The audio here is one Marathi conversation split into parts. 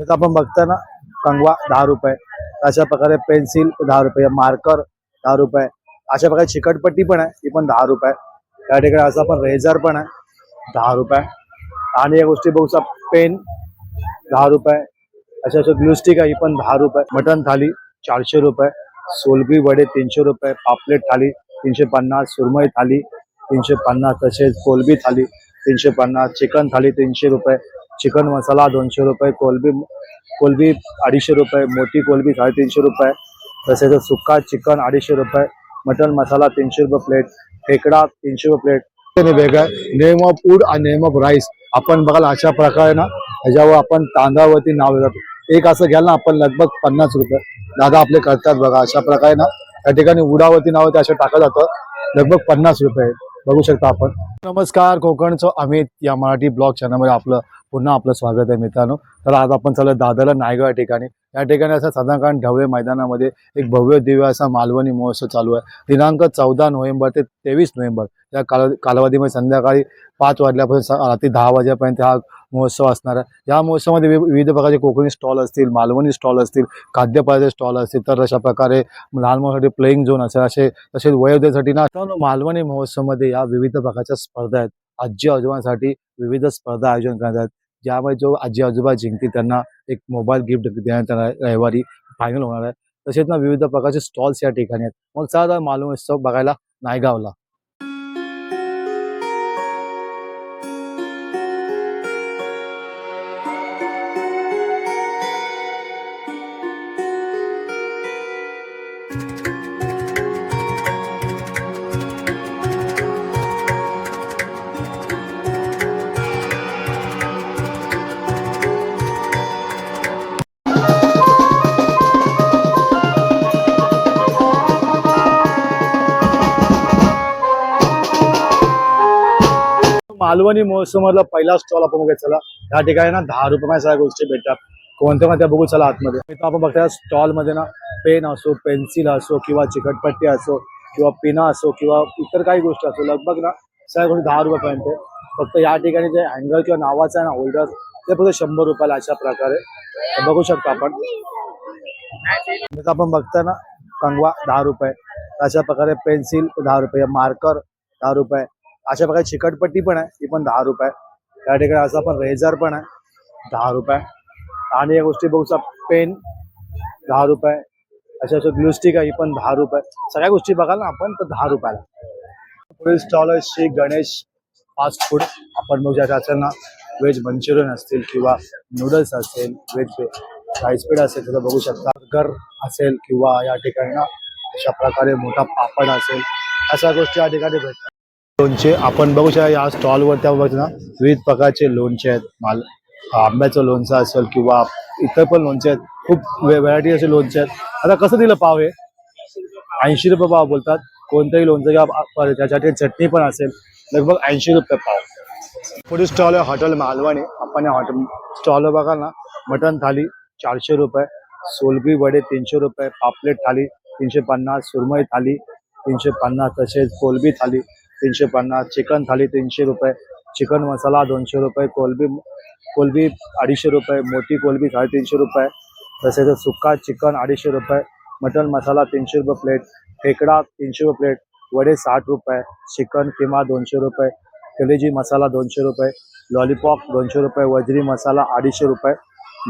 आता आपण बघताय ना कंगवा दहा रुपये. अशा प्रकारे पेन्सिल दहा रुपये मार्कर दहा रुपये. अशा प्रकारे चिकटपट्टी पण आहे ती पण दहा रुपये. त्या ठिकाणी असं पण रेझर पण आहे दहा रुपये. आणि या गोष्टी बघू पेन दहा रुपये. अशा अशा ग्लुस्टिक आहे ही पण दहा रुपये. मटन थाली चारशे रुपये. सोलबी वडे तीनशे रुपये. पापलेट थाली तीनशे पन्नास. सुरमई थाली तीनशे पन्नास. तसेच कोलबी थाली तीनशे पन्नास. चिकन थाली तीनशे रुपये. चिकन मसाला दोनशे रुपये कोलबी कोलबी अडीचशे रुपये मोठी कोलबी साडेतीनशे रुपये. तसेच सुक्का चिकन अडीचशे रुपये मटन मसाला तीनशे रुपये प्लेट खेकडा तीनशे रुपये प्लेट वेगळं नेम ऑफ फूड आणि नेम ऑफ राईस आपण बघाल अशा प्रकारे ना ह्याच्यावर आपण तांदळावरती नाव देतात एक असं घ्याल ना आपण लगभग पन्नास रुपये. दादा आपले करतात बघा अशा प्रकारे ना त्या ठिकाणी उडावरती नाव ते असं टाकलं जातं. लगभग पन्नास रुपये. बघू शकता आपण. नमस्कार कोकणचं अमित या मराठी ब्लॉग चॅनलमध्ये आपलं पुन्हा आपलं स्वागत आहे मित्रांनो. तर आज आपण चालत दादरला नायगाव या ठिकाणी. या ठिकाणी असं सदाकांड ढवळे मैदानामध्ये एक भव्य दिव्य असा मालवणी महोत्सव चालू आहे. दिनांक चौदा नोव्हेंबर ते तेवीस नोव्हेंबर या काल कालावधीमध्ये संध्याकाळी पाच वाजल्यापासून स- रात्री दहा वाजेपर्यंत हा महोत्सव असणार आहे. या महोत्सवामध्ये विविध प्रकारचे कोकणी स्टॉल असतील मालवणी स्टॉल असतील खाद्यपदार्थ स्टॉल असतील तर अशा प्रकारे लहान मुलांसाठी प्लेईंग झोन असेल असे तसेच वयोवृद्धांसाठी ना मालवणी महोत्सवमध्ये या विविध प्रकारच्या स्पर्धा आहेत. आजी आजोबांसाठी विविध स्पर्धा आयोजन करण्यात ज्यामध्ये जो आजी आजोबा जिंकतील त्यांना एक मोबाईल गिफ्ट देण्यात येणार रविवारी फायनल होणार आहे. तसेच ना विविध प्रकारचे स्टॉल्स या ठिकाणी आहेत. मग चला मालूम उत्सव बघायला नायगावला. मालवणी महोत्सव पहिला स्टॉल आपण बघायचा चला या ठिकाणी ना दहा रुपये सगळ्या गोष्टी भेटतात. कोणत्या कोणत्या बघू चला आतमध्ये. इथं आपण बघता स्टॉलमध्ये ना पेन असो पेन्सिल असो किंवा चिकटपट्टी असो किंवा पिना असो किंवा इतर काही गोष्टी असो लगभग ना सगळ्या गोष्टी दहा रुपयापर्यंत फक्त या ठिकाणी जे अँगल किंवा नावाचं आहे ना होल्डर ते फक्त शंभर रुपयाला अशा प्रकारे बघू शकतो आपण. आपण बघताय ना कंगवा दहा रुपये. अशा प्रकारे पेन्सिल दहा रुपये मार्कर दहा रुपये. अशा प्रकारे चिकटपट्टी पण आहे. ती पण दहा रुपये त्या ठिकाणी असं पण रेझर पण आहे. दहा रुपये आणि या गोष्टी बघूचा पेन दहा रुपये अशा अशा ग्लुस्टिक आहे ही पण दहा रुपये सगळ्या गोष्टी बघाल ना आपण तर दहा रुपयाला पुढील स्टॉल आहे श्री गणेश फास्ट फूड आपण मग ज्या असेल ना व्हेज मंचुरियन असतील किंवा नूडल्स असेल व्हेज राईसपेड असेल तिथं बघू शकता. बर्गर असेल किंवा या ठिकाणी ना अशा प्रकारे मोठा पापड असेल. अशा गोष्टी या ठिकाणी भेटतात. लोणचे. आपण बघू शकता या स्टॉलवर त्या बघतो ना विविध प्रकारचे लोणचे आहेत. माल आंब्याचं लोणचं असेल किंवा इतर पण लोणचे आहेत. खूप व्हरायटी असे लोणचे आहेत. आता कसं दिलं पाव हे? ऐंशी रुपये पाव बोलतात. कोणतंही लोणचं किंवा त्याच्यासाठी चटणी पण असेल. लगभग ऐंशी रुपये पाव. पुढील स्टॉल आहे हॉटेल मालवणी. आपण या हॉटेल स्टॉल बघा ना मटन थाली चारशे रुपये सोलबी वडे तीनशे रुपये पापलेट थाली तीनशे पन्नास सुरमई थाली तीनशे पन्नास तसेच कोलबी थाली तीनशे पन्नास चिकन थाली तीनशे रुपये चिकन मसाला दोनशे रुपये कोलबी कोलबी अडीचशे रुपये मोठी कोलबी साडेतीनशे रुपये तसेच सुक्का चिकन अडीचशे रुपये मटन मसाला तीनशे रुपये प्लेट खेकडा तीनशे रुपये प्लेट वडे साठ रुपये चिकन किमा दोनशे रुपये कलेजी मसाला दोनशे रुपये लॉलीपॉप दोनशे रुपये वजरी मसाला अडीचशे रुपये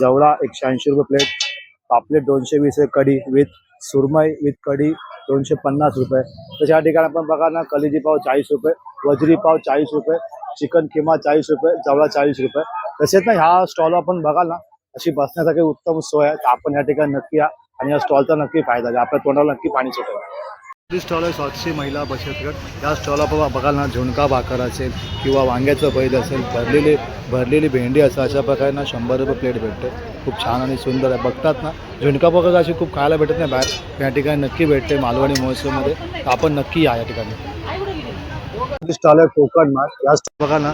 जवळा एकशे ऐंशी रुपये प्लेट पापलेट दोनशे वीस कढी विथ सुरमई विथ कढी दोनशे पन्नास रुपये. तशा ठिकाणी आपण बघा ना कलिजी पाव चाळीस रुपये वजरी पाव चाळीस रुपये चिकन किमा चाळीस रुपये जवळा चाळीस रुपये. तसेच ना ह्या स्टॉल आपण बघाल ना अशी बसण्यासाठी उत्तम सोय आहे. तर आपण या ठिकाणी नक्की या आणि या स्टॉलचा नक्की फायदा घ्या. आपल्या तोंडाला नक्की पाणी सुटेल. स्टॉल आहे सातशे महिला बचत गट या स्टॉल आपण बघाल ना झुणका भाकर असेल किंवा वांग्याचं बैल असेल भरलेली भरलेली भेंडी असेल अशा प्रकारे ना शंभर रुपये प्लेट भेटते. खूप छान आणि सुंदर आहे. बघतात ना झुणका भाकर अशी खूप खायला भेटत नाही बाहेर. या ठिकाणी नक्की भेटते मालवणी महोत्सवमध्ये. आपण नक्की या या ठिकाणी. स्टॉल आहे कोकण मार्ग या बघा ना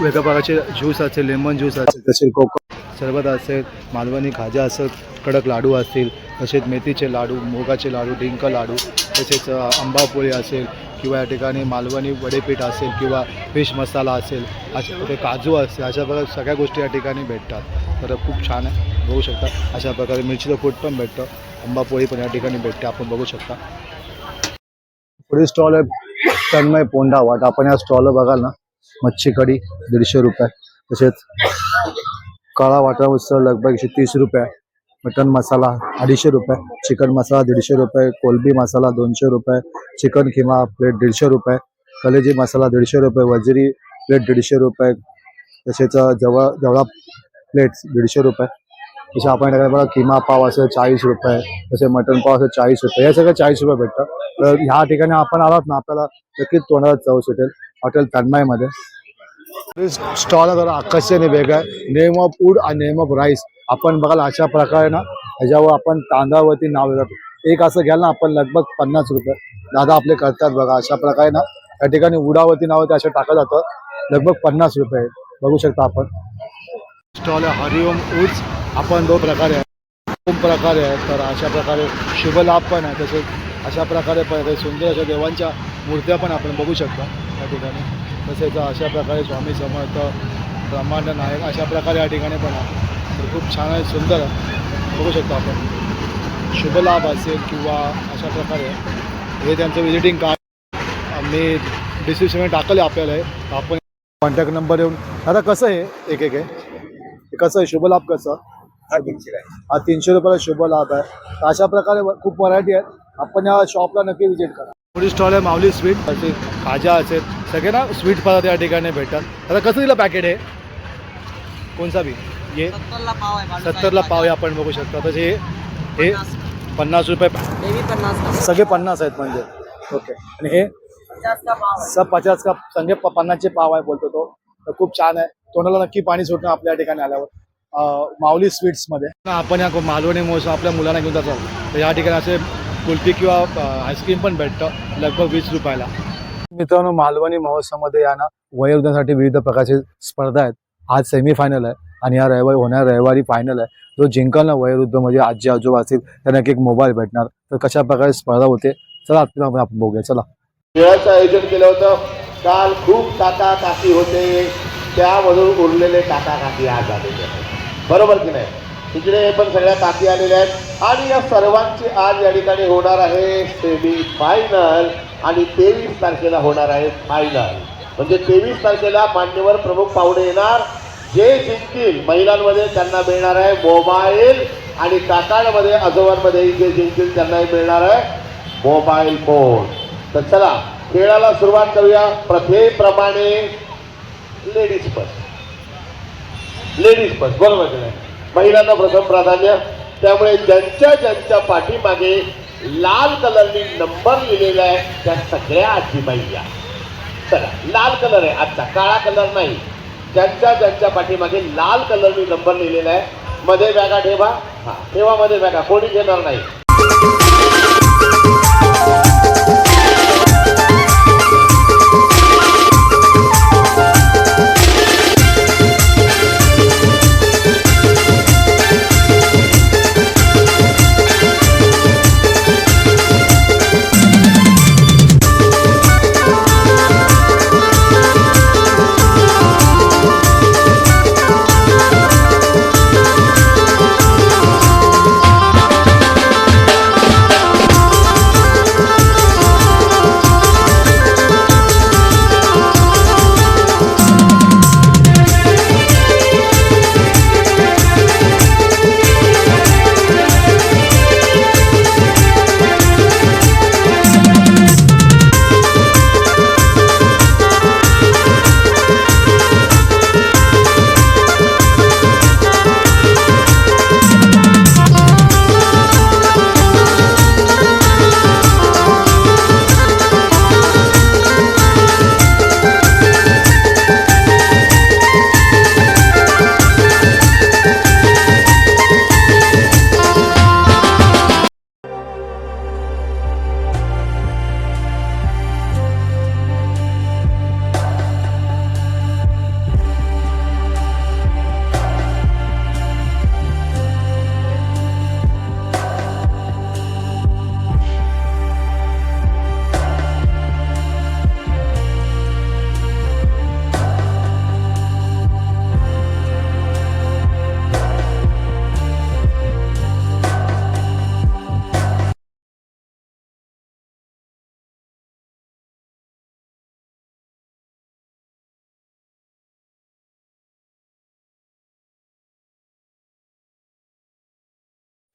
वेगळ्या प्रकारचे ज्यूस असेल लेमन ज्यूस असेल तसेच कोकण. सरबत असेल मालवणी खाजा असेल कडक लाडू असतील तसेच मेथीचे लाडू मुगाचे लाडू डिंक लाडू तसेच आंबापोळी असेल किंवा या ठिकाणी मालवणी वडेपीठ असेल किंवा फिश मसाला असेल अशा ते काजू असेल अशा प्रकारे सगळ्या गोष्टी या ठिकाणी भेटतात. तर खूप छान आहे बघू शकता. अशा प्रकारे मिरचीचं फूट पण भेटतं आंबापोळी पण या ठिकाणी भेटते आपण बघू शकता. पुढे स्टॉल आहे तन्मय पोंडा वाट. आपण या स्टॉलला बघाल ना मच्छी कढी दीडशे रुपये तसेच काळा वाटा उसळ लगभग एकशे तीस रुपये मटन मसाला अडीचशे रुपये चिकन मसाला दीडशे रुपये कोलबी मसाला दोनशे रुपये चिकन किमा प्लेट दीडशे रुपये कलेजी मसाला दीडशे रुपये वजरी प्लेट दीडशे रुपये तसेच जवळ जवळा प्लेट दीडशे रुपये. तसे आपण बघा किमा पाव असेल चाळीस रुपये तसे मटन पाव असेल चाळीस रुपये हे सगळं चाळीस रुपये भेटतं तर ह्या ठिकाणी आपण आलात ना आपल्याला नक्कीच तोंडाला चव सुटेल. हॉटेल तन्मयमध्ये. स्टॉल जरा आकर्षण वेगळं आहे नेम ऑफ फूड आणि नेम ऑफ राईस आपण बघाल अशा प्रकारे ना ह्याच्यावर आपण तांदळावरती नाव देतात एक असं घ्याल ना आपण लगभग पन्नास रुपये. दादा आपले करतात बघा अशा प्रकारे ना त्या ठिकाणी उडावरती नाव ते टाकलं जातं. लगभग पन्नास रुपये. बघू शकता आपण. स्टॉल आहे हरिओम उड्स आपण दोन प्रकारे आहे दोन प्रकारे आहे तर अशा प्रकारे शुभ लाभ पण आहे. तसेच अशा प्रकारे पण सुंदर अशा देवांच्या मूर्त्या पण आपण बघू शकतो त्या ठिकाणी. तसेच अशा प्रकारे स्वामी समर्थ ब्रह्मांड नायक अशा प्रकारे या ठिकाणी पण आहे. तर खूप छान आहे सुंदर आहे. बघू शकतो आपण. शुभ लाभ असेल किंवा अशा प्रकारे आहे. हे त्यांचं विजिटिंग कार्ड मी डिस्क्रिप्शनमध्ये टाकलं आहे आपल्याला हे. तर आपण कॉन्टॅक्ट नंबर येऊन आता कसं आहे? एक एक आहे हे कसं आहे? शुभ लाभ कसं? हा तीनशे रुपयाला शुभ लाभ आहे. अशा प्रकारे खूप व्हरायटी आहेत. आपण या शॉपला नक्की विजिट करा. पुढे स्टॉल आहे माऊली स्वीट खाजा असेल सगळे ना स्वीट पदार्थ या ठिकाणी भेटतात. आता कसं दिलं पॅकेट आहे कोणसा बी? ये. सत्तरला पाव आहे आपण बघू शकतो. तर हे हे पन्नास. रुपये सगळे पन्नास आहेत म्हणजे. ओके आणि हे सब पचास का संगे प- पन्नासचे पाव आहे बोलतो तो. तर खूप छान आहे. तोंडाला नक्की पाणी सुटणं आपल्या ठिकाणी आल्यावर. माऊली स्वीट्समध्ये आपण या मालवणी महोत्सव आपल्या मुलांना घेऊन जातो. तर या ठिकाणी असे कुल्फी किंवा आईस्क्रीम पण भेटतं लगभग वीस रुपयाला. मित्रांनो मालवणी महोत्सवामध्ये या ना वयोवृद्धांसाठी विविध प्रकारचे स्पर्धा आहेत. आज सेमीफायनल आहे आणि या रविवारी होणाऱ्या रविवारी फायनल आहे. जो जिंकल ना वयोवृद्ध म्हणजे आजी आजोबा असतील त्यांना एक एक मोबाईल भेटणार. तर कशा प्रकारे स्पर्धा होते? चला आपण बघूया. चला. खेळाचं आयोजन केलं होतं. काल खूप काका काकी होते. त्यामधून उरलेले काका काकी आज आलेले आहेत. बरोबर की नाही? तिकडे पण सगळ्या काकी आलेल्या आहेत. आणि या सर्वांची आज या ठिकाणी होणार आहे सेमी फायनल आणि तेवीस तारखेला होणार आहे फायनल म्हणजे तेवीस तारखेला मान्यवर प्रमुख पाहुणे येणार. जे जिंकतील महिलांमध्ये त्यांना मिळणार आहे मोबाईल आणि काकांमध्ये आजोबांमध्ये जे जिंकतील त्यांनाही मिळणार आहे मोबाईल फोन तर चला खेळाला सुरुवात करूया. प्रथेप्रमाणे लेडीज फर्स्ट लेडीज फर्स्ट बरोबर महिलांना प्रथम प्राधान्य. त्यामुळे ज्यांच्या ज्यांच्या पाठीमागे लाल कलरनी नंबर लिहिलेला आहे त्या सगळ्या आजीबाई या चला लाल कलर आहे. आजचा काळा कलर नाही. ज्यांच्या ज्यांच्या पाठीमागे लाल कलरनी नंबर लिहिलेला आहे मध्ये बॅगा ठेवा. हा ठेवा मध्ये बॅगा. कोणी घेणार नाही.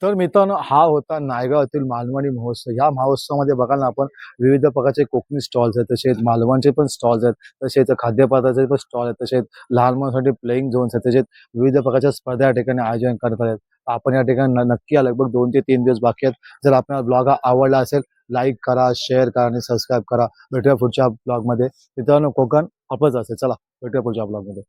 तर मित्रांनो हा होता नायगावातील मालवणी महोत्सव. या महोत्सवामध्ये बघाल ना आपण विविध प्रकारचे कोकणी स्टॉल्स आहेत तसेच मालवणचे पण स्टॉल्स आहेत तसेच खाद्यपदार्थाचे पण स्टॉल आहेत तसेच लहान मुलांसाठी प्लेईंग झोन्स आहेत तसेच विविध प्रकारच्या स्पर्धा या ठिकाणी आयोजन करत आहेत. आपण या ठिकाणी नक्की या लगभग दोन ते तीन दिवस बाकी आहेत. जर आपल्याला ब्लॉग हा आवडला असेल लाईक करा शेअर करा आणि सबस्क्राईब करा. भेटूया पुढच्या ब्लॉगमध्ये मित्रांनो कोकण आपच असेल. चला भेटूया पुढच्या ब्लॉगमध्ये